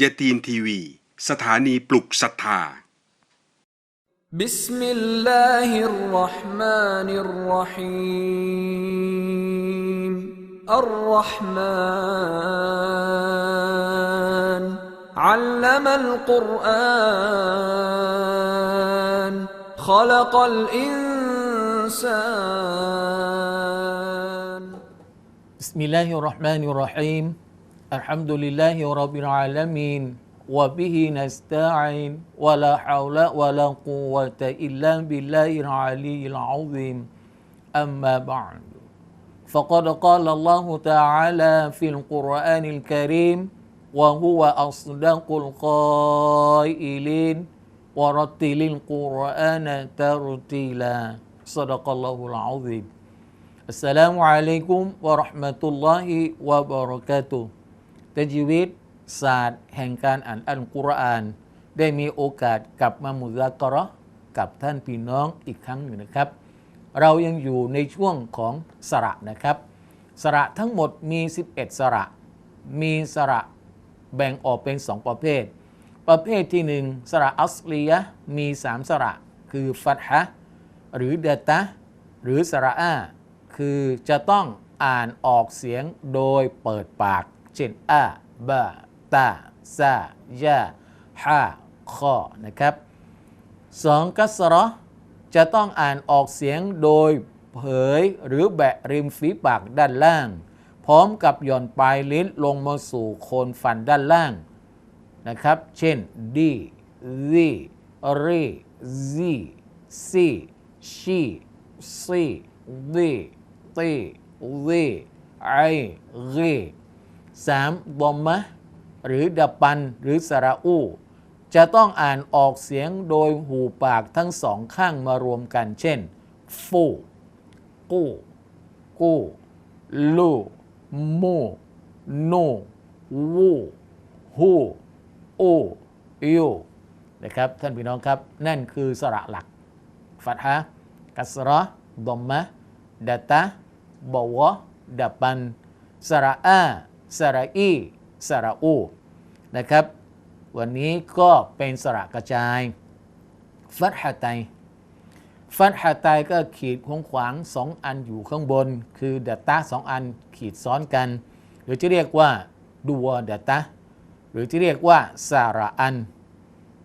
ยาตีนทีวี สถานีปลุกศรัทธา بسم الله الرحمن الرحيم الرحمن علم القرآن خلق الإنسان بسم الله الرحمن الرحيم الحمد لله رب العالمين وبه نستعين ولا حول ولا قوة إلا بالله العلي العظيم. أما بعد فقد قال الله تعالى في القرآن الكريم وهو أصدق القائلين ورتل القرآن ترتيلا. صدق الله العظيم. السلام عليكم ورحمة الله وبركاته. แต่ชีวิตศาสตร์แห่งการอ่านอัลกุรอาน ได้มีโอกาสกลับมามุซากะเราะห์กับท่านพี่น้องอีกครั้งหนึ่งนะครับ เรายังอยู่ในช่วงของสระนะครับ สระทั้งหมดมี 11 สระ มีสระแบ่งออกเป็น 2 ประเภท ประเภทที่หนึ่งสระอัสลียะมี 3 สระ คือฟัตฮะหรือเดตะหรือสระอาคือจะต้องอ่านออกเสียงโดยเปิดปาก เช่นอาบาตาซายาฮาคอนะครับสองกัสราะจะต้องอ่านออกเสียงโดยเผยหรือแบะริมฝีปากด้านล่าง พร้อมกับหย่อนปลายลิ้นลงมาสู่โคนฟันด้านล่างนะครับ เช่นดีซีรีซีซีชีซีดีตีซีไอรี สามบอมมะ หรือดับปัน หรือสระอูจะต้องอ่านออกเสียงโดยหูปากทั้งสองข้างมารวมกัน เช่น ฟูกูกูลูมูนูวูฮูโอยูนะครับ ท่านพี่น้องครับ นั่นคือสระหลัก ฟัตฮะกัสระดอมมะดะตะบวะดับบัน สระอา สระอีสระอูนะครับ วันนี้ก็เป็นสระกระจายฟัตฮะไตฟัตฮะไตก็ขีดขวงขวางสองอันอยู่ข้างบน คือดัตตะสองอันขีดซ้อนกัน หรือที่เรียกว่าดัวดัตตะหรือที่เรียกว่าสระอัน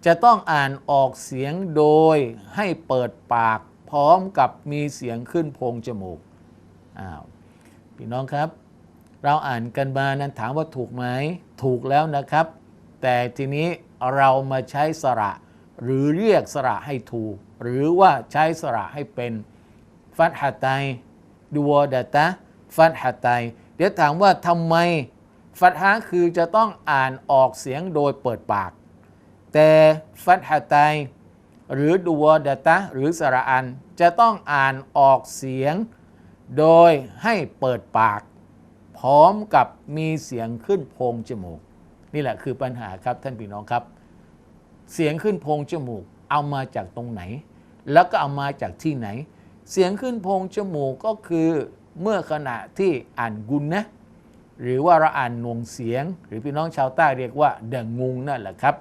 จะต้องอ่านออกเสียงโดยให้เปิดปากพร้อมกับมีเสียงขึ้นโพงจมูกอ้าวพี่น้องครับ เราอ่านกันมานั้นถามว่าถูกไหมถูกแล้วนะครับ แต่ทีนี้เรามาใช้สระหรือเรียกสระให้ถูก หรือว่าใช้สระให้เป็นฟัตฮะไตดูวดะตะฟัตฮะไตเดี๋ยวถามว่าทำไมฟัตฮะคือจะต้องอ่านออกเสียงโดยเปิดปาก แต่ฟัตฮะไตหรือดูวดะตะหรือสระอันจะต้องอ่านออกเสียง โดยให้เปิดปาก พร้อมกับมีเสียงขึ้นโพรงจมูก นี่แหละคือปัญหาครับท่านพี่น้องครับ เสียงขึ้นโพรงจมูก เอามาจากตรงไหน แล้วก็เอามาจากที่ไหน เสียงขึ้นโพรงจมูกก็คือเมื่อขณะที่อ่านกุนนะหรือว่าเราอ่านหน่วงเสียง หรือพี่น้องชาวใต้เรียกว่าเดงงุงนั่นแหละครับ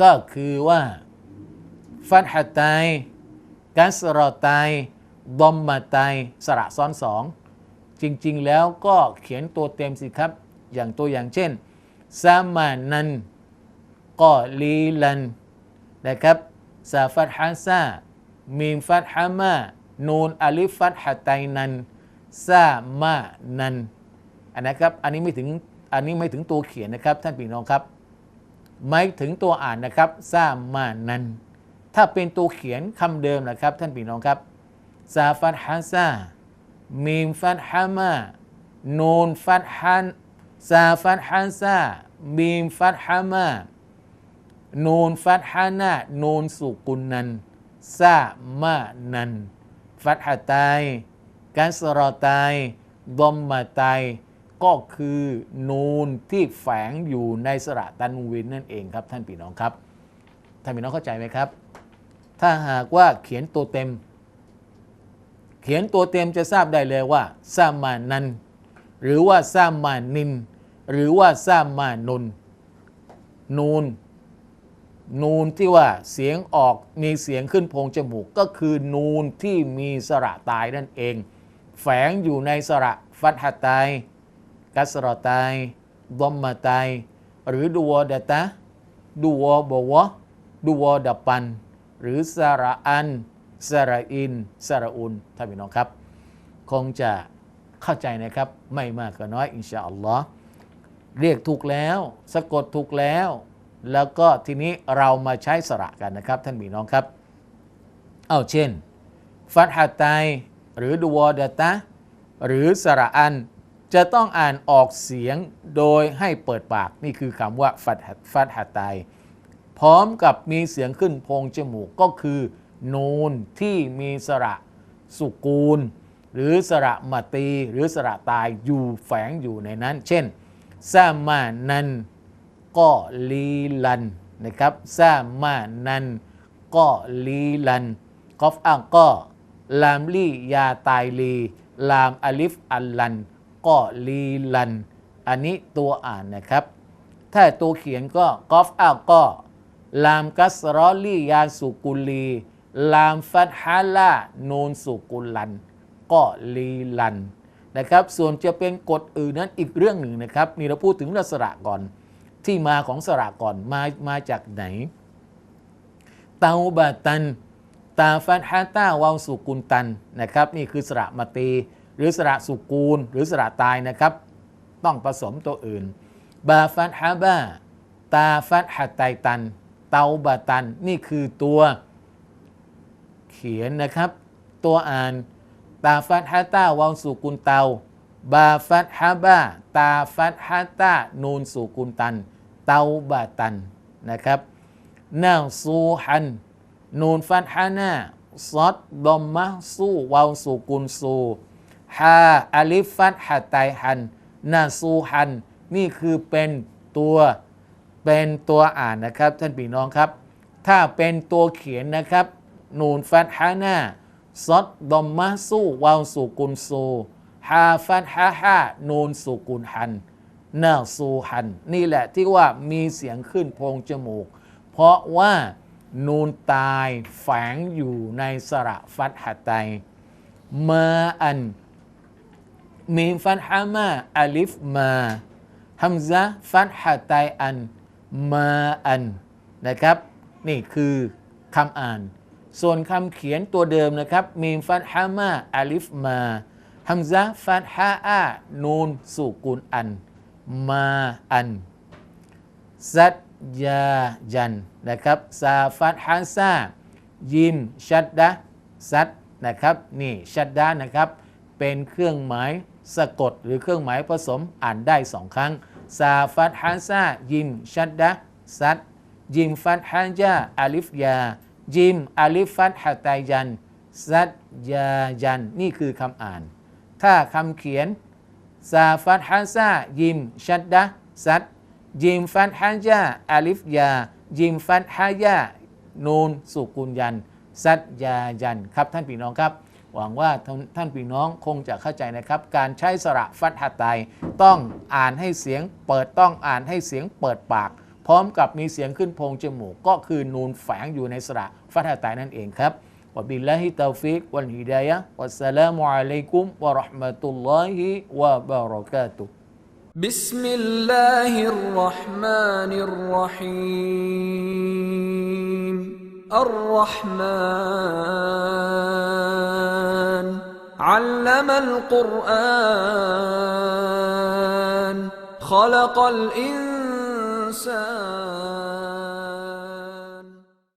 ก็คือว่าฟัตฮะไตกัสรอไตดอมมาไตสระซ้อนสอง จริง ๆ แล้วก็เขียนตัวเต็มสิครับ อย่างตัวอย่างเช่นซามานันก็ลีลันนะครับซาฟัตฮะซามีมฟัตฮะมานูนอาลิฟฟัตฮะไตนันซามานันอันนะครับอันนี้ไม่ถึงอันนี้ไม่ถึงตัวเขียนนะครับ ท่านพี่น้องครับ ไม่ถึงตัวอ่านนะครับซามานันถ้าเป็นตัวเขียนคำเดิมนะครับ ท่านพี่น้องครับซาฟัตฮะซา มีมฟัตฮะมานูนฟัตฮันซาฟัตฮะซามีมฟัตฮะมานูนฟัตฮะนานูนสุกุนนันซามานัน ฟัตฮะไตกัสรอไตดอมมาไตก็คือนูนที่แฝงอยู่ในสระตันวินนั่นเองครับ ท่านพี่น้องครับ ท่านพี่น้องเข้าใจไหมครับ ถ้าหากว่าเขียนตัวเต็ม เขียนตัวเต็มจะทราบได้เลยว่าซามานัน หรือว่าซามานิน หรือว่าซามานุนนูน นูนที่ว่าเสียงออกมีเสียงขึ้นโพรงจมูกก็คือนูนที่มีสระตายนั่นเอง แฝงอยู่ในสระฟัตหะตาย กัสรตายดอมมาตายหรือดูวดะตะดูวบวะดูวดับปัน หรือสระอัน สระอินสระอุนท่านพี่น้องครับ คงจะเข้าใจนะครับ ไม่มากก็น้อยอินชาอัลลอฮ์เรียกถูกแล้ว สะกดถูกแล้ว แล้วก็ทีนี้เรามาใช้สระกันนะครับ ท่านพี่น้องครับ เอาเช่น ฟัตฮะไตายหรือดูวอดตะหรือสระอันจะต้องอ่านออกเสียงโดยให้เปิดปากนี่คือคำว่าฟัตฮะฟัตฮะไตายพร้อมกับมีเสียงขึ้นโพงจมูกก็คือ นูนที่มีสระสุกูล หรือสระมตีหรือสระตายอยู่แฝงอยู่ในนั้น เช่นซามานันก็ลีลันนะครับซามานันก็ลีลันกอฟอ่างก็ลามลี่ยาตายลีลามอลิฟอัลลันก็ลีลัน อันนี้ตัวอ่านนะครับ ถ้าตัวเขียนก็กอฟอ่างก็ลามกัสรอลียาสุกุลี ลามฟัตฮาลานูนสุกุลัน ก็ลีลันนะครับ ส่วนจะเป็นกฎอื่นนั้นอีกเรื่องหนึ่งนะครับ นี่เราพูดถึงลักษณะก่อน ที่มาของสระก่อนมามาจากไหน เตาบาตัน ตาฟัตฮาตาวาวสุกุลตันนะครับ นี่คือสระมาตี หรือสระสุกูล หรือสระตายนะครับ ต้องผสมตัวอื่น บาฟัตฮาบาตาฟัตฮาไตตัน เตาบาตัน นี่คือตัว ขียนนะครับ ตัวอ่านตาฟัตฮาตาวาวสุกุลเตา บาฟัตฮาบาตาฟัตฮาตานูนสุกุลตัน เตาบาตันนะครับนาซูฮัน นูนฟัตฮานาซอดดอมมะซูวาวสุกุลซูฮาอาลิฟฟัตฮาไตฮันนาซูฮัน นี่คือเป็นตัวเป็นตัวอ่านนะครับ ท่านพี่น้องครับ ถ้าเป็นตัวเขียนนะครับ นูนฟัตฮานาซอดดอมมะซูวาวสุกุลซูฮาฟัตฮาฮานูนสุกุลฮันนาซูฮัน นี่แหละที่ว่ามีเสียงขึ้นโพรงจมูก เพราะว่านูนตายแฝงอยู่ในสระฟัตฮะไตมาอัน มีฟัตฮะมาอาลิฟมาฮัมซะฟัตฮะไตอันมาอันนะครับ นี่คือคำอ่าน ส่วนคำเขียนตัวเดิมนะครับ มีมฟัตฮะมาอาลิฟมาฮัมซะฟัตฮะอานูนสุกุลอัน มาอันซัดยาจันนะครับซาฟัตฮันซายิมชัดดะซัดนะครับ นี่ชัดดะนะครับ เป็นเครื่องหมายสะกดหรือเครื่องหมายผสมอ่านได้สองครั้งซาฟัตฮันซายิมชัดดะซัดยิมฟัตฮันจาอาลิฟยา ยิมอาลิฟัตฮะไตยันซัดยาจัน นี่คือคำอ่าน ถ้าคำเขียนซาฟัตฮันซายิมชัดดะซัดยิมฟัตฮันจาอาลิฟยา ยิมฟัตฮายานูนสุกุลยันซัดยายันครับท่านพี่น้องครับ หวังว่าท่านพี่น้องคงจะเข้าใจนะครับ การใช้สระฟัตฮัตไตต้องอ่านให้เสียงเปิดต้องอ่านให้เสียงเปิดปาก พร้อมกับมีเสียงขึ้นโพรงจมูก ก็คือนูนแฝงอยู่ในสระฟัตฮัตไตนั่นเองครับ وبالله التوفيق والهداية والسلام عليكم ورحمة الله وبركاته بسم الله الرحمن الرحيم الرحمن علم القرآن خلق الإنسان.